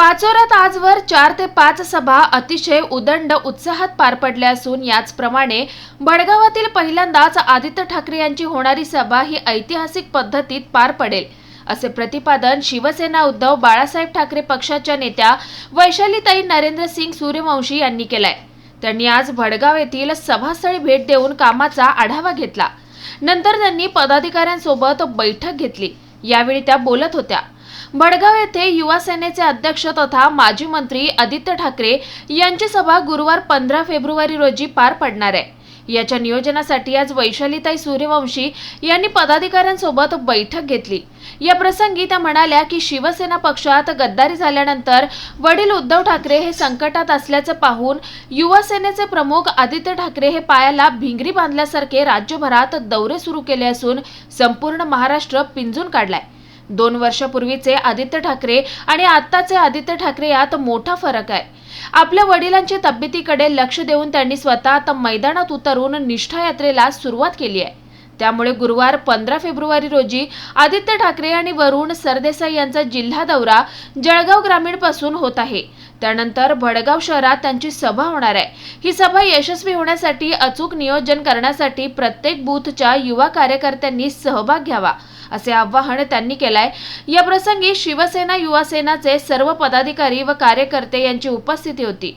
पाचोऱ्यात आजवर चार ते पाच सभा अतिशय उदंड उत्साहात पार पडल्या असून याचप्रमाणे बडगावातील पहिल्यांदाच आदित्य ठाकरे यांची होणारी सभा ही ऐतिहासिक पद्धतीत पार पडेल असे प्रतिपादन शिवसेना उद्धव बाळासाहेब ठाकरे पक्षाच्या नेत्या वैशालीताई नरेंद्र सिंग सूर्यवंशी यांनी केलाय. त्यांनी आज भडगाव येथील सभास्थळी भेट देऊन कामाचा आढावा घेतला. नंतर त्यांनी पदाधिकाऱ्यांसोबत बैठक घेतली. यावेळी त्या बोलत होत्या. भडगाव येथे युवा सेनेचे अध्यक्ष तथा माजी मंत्री आदित्य ठाकरे यांची सभा गुरुवार पंधरा फेब्रुवारी रोजी पार पडणार आहे. याच्या नियोजनासाठी आज वैशालीताई सूर्यवंशी यांनी पदाधिकाऱ्यांसोबत बैठक घेतली. या प्रसंगी त्या म्हणाल्या की शिवसेना पक्षात गद्दारी झाल्यानंतर वडील उद्धव ठाकरे हे संकटात असल्याचं पाहून युवा सेनेचे प्रमुख आदित्य ठाकरे हे पायाला भिंगरी बांधल्यासारखे राज्यभरात दौरे सुरू केले असून संपूर्ण महाराष्ट्र पिंजून काढलाय. दोन वर्षापूर्वीचे आदित्य ठाकरे आणि आत्ताचे आदित्य ठाकरे यात मोठा फरक आहे. आपल्या वडिलांच्या तब्येतीकडे लक्ष देऊन त्यांनी स्वतः आता मैदानात उतरून निष्ठा यात्रेला सुरुवात केली आहे. त्यामुळे गुरुवार पंधरा फेब्रुवारी रोजी आदित्य ठाकरे आणि वरुण सरदेसाई यांचा जिल्हा दौरा जळगाव ग्रामीणपासून होत आहे. त्यानंतर भडगाव शहरात त्यांची सभा होणार आहे. ही सभा यशस्वी होण्यासाठी अचूक नियोजन करण्यासाठी प्रत्येक बूथच्या युवा कार्यकर्त्यांनी सहभाग घ्यावा असे आवाहन त्यांनी केलंय. या प्रसंगी शिवसेना युवा सेनाचे सर्व पदाधिकारी व कार्यकर्ते यांची उपस्थिती होती.